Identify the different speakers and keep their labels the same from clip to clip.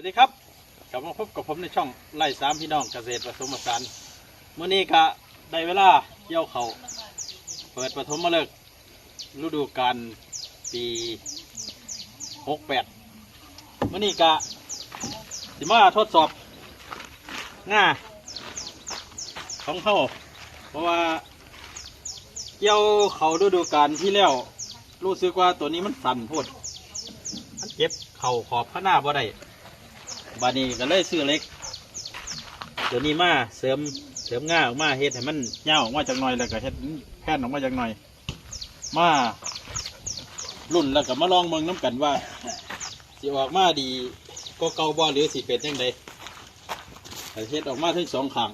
Speaker 1: วัสดีครับกลับมาพบกับผมในช่องไล่สามพี่น้องเกษตรผสมผสานเมื่อนี้ก็ได้เวลาเกี่ยวเขาเปิดปฐมฤกษ์ฤดูกาลปีหกแปดเมื่อนี้ก็สิมาทดสอบง่าของเขาเพราะว่าเกี่ยวเขาฤดูกาลที่แล้วรู้สึกว่าตัวนี้มันสั่นโพดมันเจ็บเข่าขอบข้างหน้าบ่ได้ บานี้ก็เลยซื้อเล็กเดี๋ยวนี้มาเสริมเสริมง่าออกมาเฮ็ดให้มันยาวออกมาจากหน่อยแล้วก็เฮ็ดแผ่นออกมาจากหน่อย มารุ่นแล้วก็มาลองเมืองน้ำกันว่าสิออกมาดีก็เก่าบ่หรือสิเป็นยังไงแต่เฮ็ดออกมาทั้งสองข้าง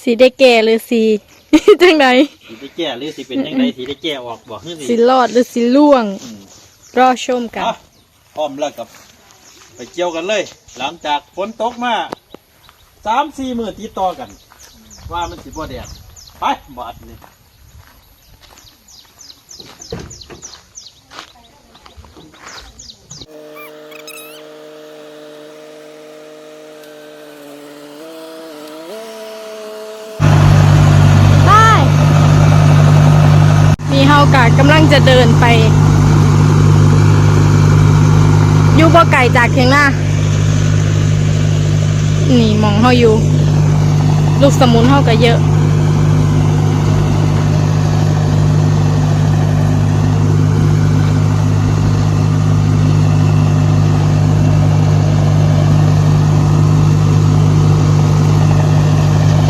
Speaker 2: สีได้แก่หรือสีจังได
Speaker 1: สิได้แก้หรือสิเป็นยังไงสิได้แก้ออกบ่คือสิ
Speaker 2: สีรอดหรือสีล่วง
Speaker 1: อืม
Speaker 2: รอชมกัน
Speaker 1: อะพร้อมแล้วกับ ไปเกี่ยวกันเลย หลังจากฝนตกมาสามสี่มือติดต่อกัน ว่ามันสิบ่แดดไปบอดนี่
Speaker 2: ได้มีเฮากะกำลังจะเดินไป อยู่บ่ไก่จากเทียงหน้า นี่มองเฮาอยู่ ลูกสมุนเฮาก็เยอะ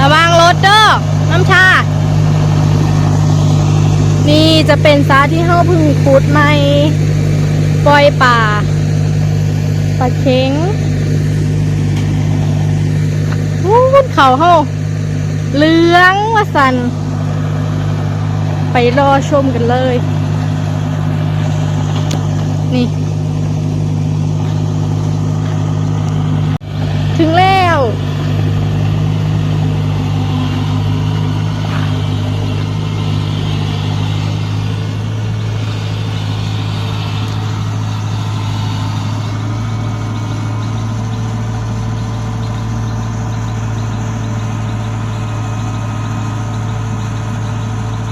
Speaker 2: ระวังรถเด้อ น้ำชา นี่จะเป็นซาที่เฮาพึ่งขุดใหม่ปล่อยป่า ปลาเค็งวู้นเขาเฮาเหลืองวาสัน ไปรอชมกันเลย นี่ ถึงแล้ว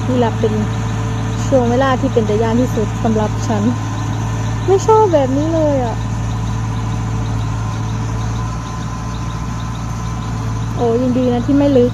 Speaker 2: นี่แหละเป็นช่วงเวลา ที่เป็นตะยานที่สุดสำหรับฉัน ไม่ชอบแบบนี้เลยอะ โอ้ยินดีนะที่ไม่ลึก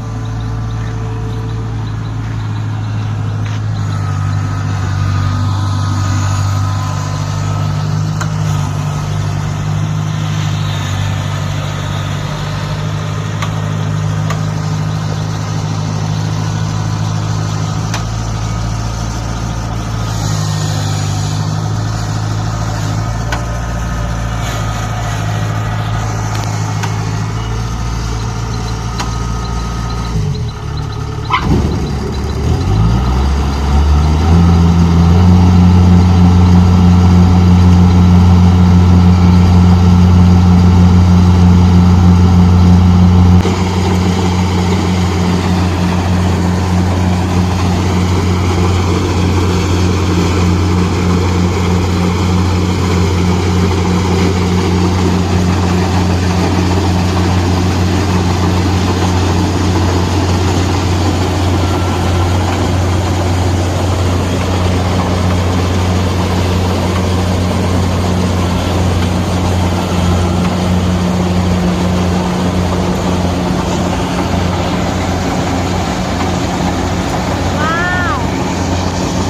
Speaker 2: ว้าว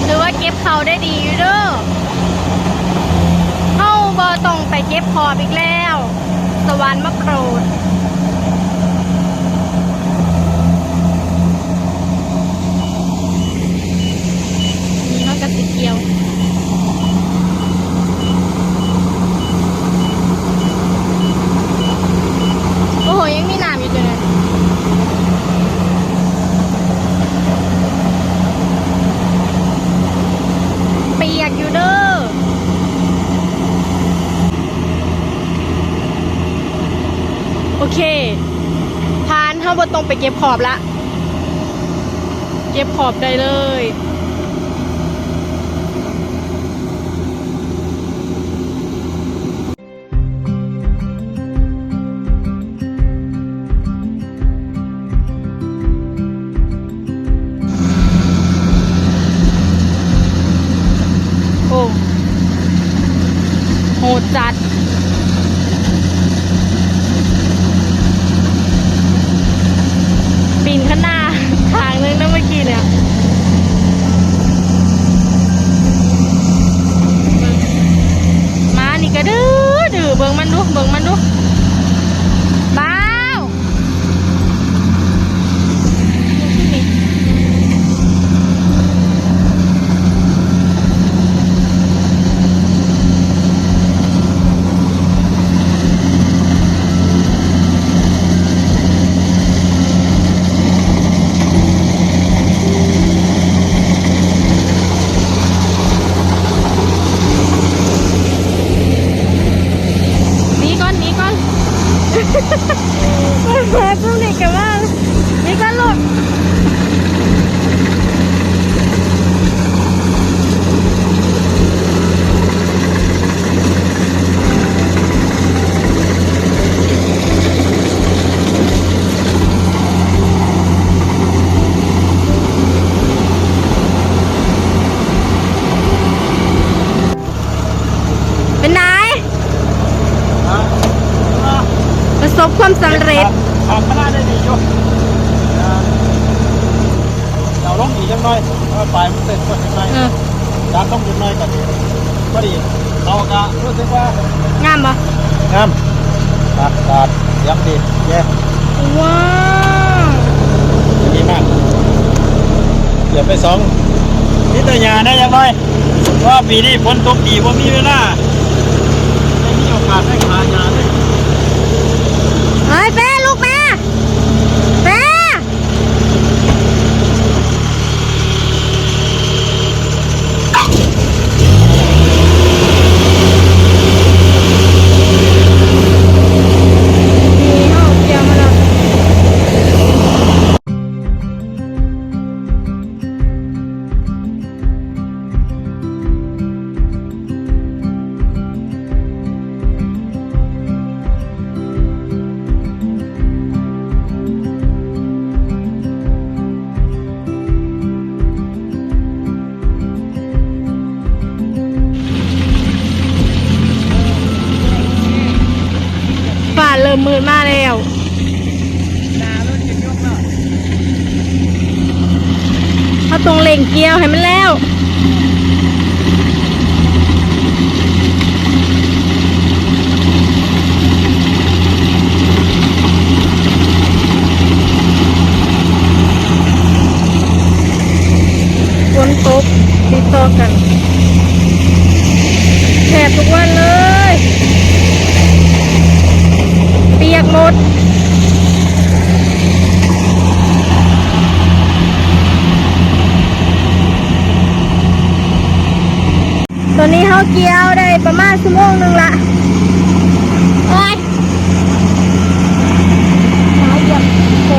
Speaker 2: หรือว่าเก็บเขาได้ดีอยู่เด้อเข้าบอต้องไป เก็บขอบอีกแล้ว สวรรค์มะโปรดนี่เขากับสีเขียว โอ้โห ยังมีน้ำอยู่จังเลย เปียกอยู่เด้อ โอเค พานเท่าบนตรง ไปเก็บขอบละ เก็บขอบได้เลย Bang Mandu สบความสำเร็จ
Speaker 1: ทำมาได้ดีอยู่อ่าเราลงอีกยังน้อยเพราะว่าปลายมันเสร็จกดยังน้อย
Speaker 2: เออ
Speaker 1: ดันลงยังน้อยกันพอดีเราก็รู้สึกว่างา
Speaker 2: มปะ
Speaker 1: งามตัดตัดยับดีแย่
Speaker 2: ว้าว
Speaker 1: ดีมากเดี๋ยวไปสองนิตยาได้ยังน้อยเพราะว่าปีนี้ฝนตกดีผมมีเวลาไม่มีโอกาสได้ขาย
Speaker 2: ริ่มมืดมากแล้วเขาตรงเล่งเกียวให้มันแล้วฝนตกติดต่อกันแทบทุกวันเลย ยกหมดตอนนี้เขาเกี่ยวได้ประมาณชั่วโมงหนึ่งละโอ้ยขาเหยียบโค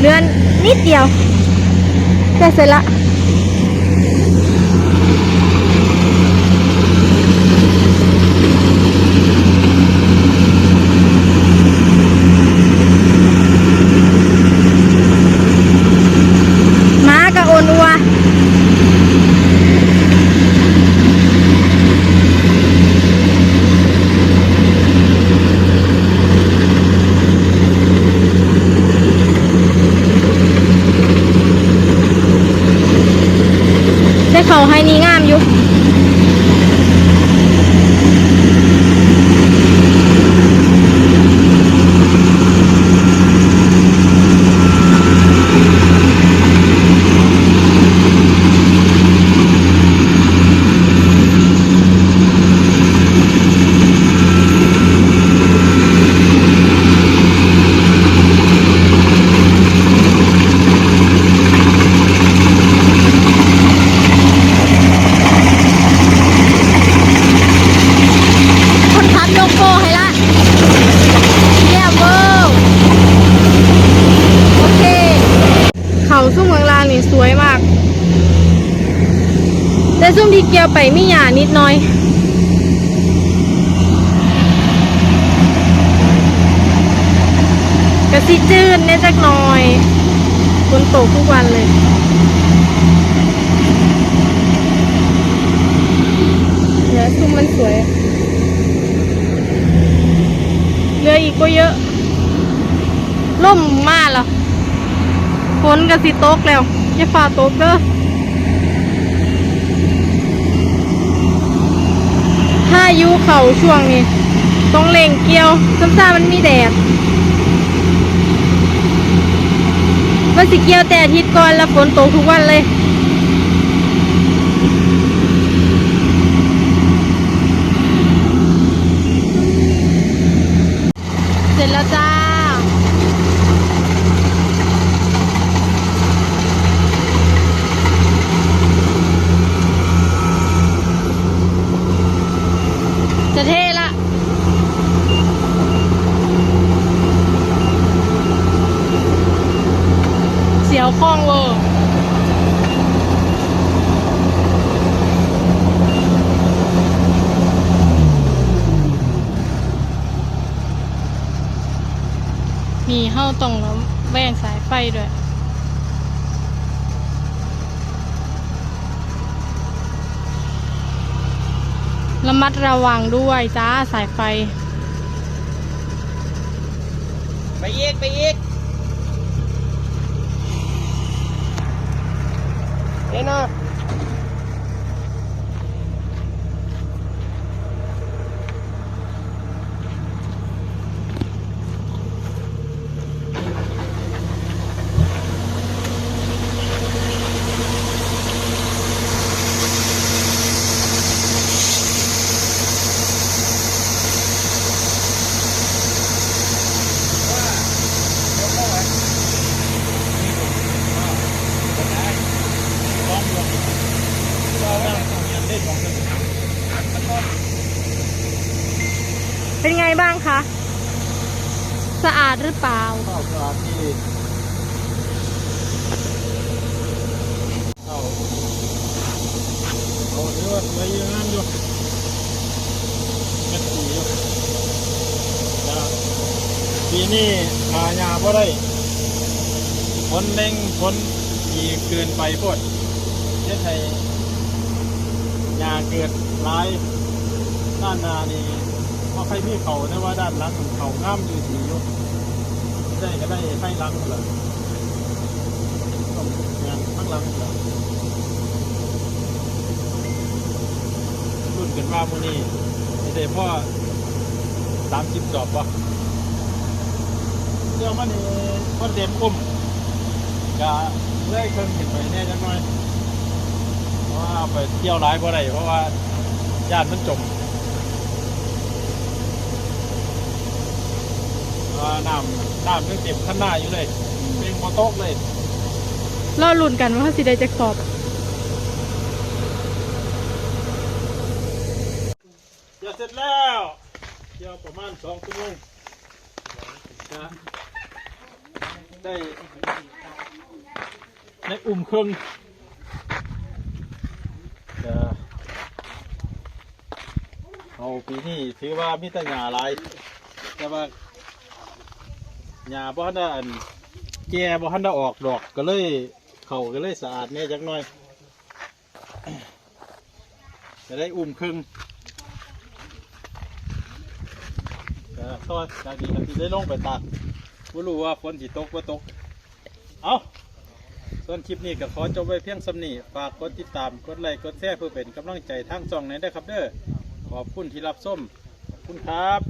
Speaker 2: เลื่อนนิดเดียวแต่เสร็จละ ม้ากับโอนอัว ได้เขาให้นี่งามอยู่ คนขับโยกโกให้ละเยี่ยมเวอร์โอเค เขาซุ้มเมืองลางนี่สวยมาก แต่ ซุ้มที่เกียวไปมีหยานิดหน่อย กระซิจืดเนี่ยจักหน่อยฝนตกทุกวันเลยเดี๋ยซุ้มมันสวยเหลืออีกก็เยอะล่มมากแล้วฝนก็สิตกแล้วอย่าฝ่าตกเด้อถ้าอ ยูเขาช่วงนี้ต้องเล่งเกี่ยวซ้ำซ่ามันมีแดดว่าสิเกี่ยวแต่อาทิตย์ก่อนแล้วฝนตกทุกวันเลย เสร็จแล้วจ้า จะเทละ เสียวคล้องเวอร์ มีเข้าตรงแล้วแบ่งสายไฟด้วยระมัดระวังด้วยจ้าสายไฟ
Speaker 1: ไปอีก ไปอีก
Speaker 3: เอ็นะ
Speaker 1: ลองดูเราได้ของยันได้ของกัน
Speaker 2: เป็นไง บ้างคะ สะอาดหรือเปล่า
Speaker 1: ข้าสถานที่เข้าเอาเรือไปยืนงานอยู่เม็ดสีอยู่ปีนี้หายาบ่ได้ฝนเร่งฝนอีเกินไปพดเฮ็ดให้ยาเกิดร้ายด้านนานี่ ว่าใครมีเขานะว่าด้านหลังเขางามยู่ดีอยู่ได้ก็ได้ให้ล้างเลยต้องงานข้างหลังเลยรุ่นกันว่ามื้อนี้ไม่ได้พ่อสามสิบจอบวะเดี๋ยวมันนี่พ่อเต็มอุ้มกะเลื่อยเครื่องขึ้นไปแน่จังหน่อยว่าไปเที่ยวร้ายเพราะไรเพราะว่าญาติมันจม ว่าน้ำน้ำยังเต็มข้างหน้าอยู่เลยเป็นมอโต๊กเลย
Speaker 2: รอลุ่นกันว่าสิได้จะสอบ
Speaker 1: เดี๋ยวเสร็จแล้วเที่ยวประมาณสองชั่วโมงนะได้ในอุ่มเครื่องเดี๋ยวเอาปีนี้ถือว่ามีแต่หญ้าหลายแต่ว่า หญ้าบ่ทันได้อันแก่บ่ทันได้ออกดอกก็เลยเขาก็เลยสะอาดแน่จักหน่อยจะได้อุ่มครึ่งต่อจากนี้ก็สิได้ลงไปตากบ่รู้ว่าฝนสิตกบ่ตก เอาส่วนคลิปนี้ก็ขอจบไว้เพียงสำนีฝากกดติดตาม กดไลค์ กดแชร์เพื่อเป็นกำลังใจทางช่องไหนได้ครับเด้อ ขอบคุณที่รับส้มขอบคุณครับ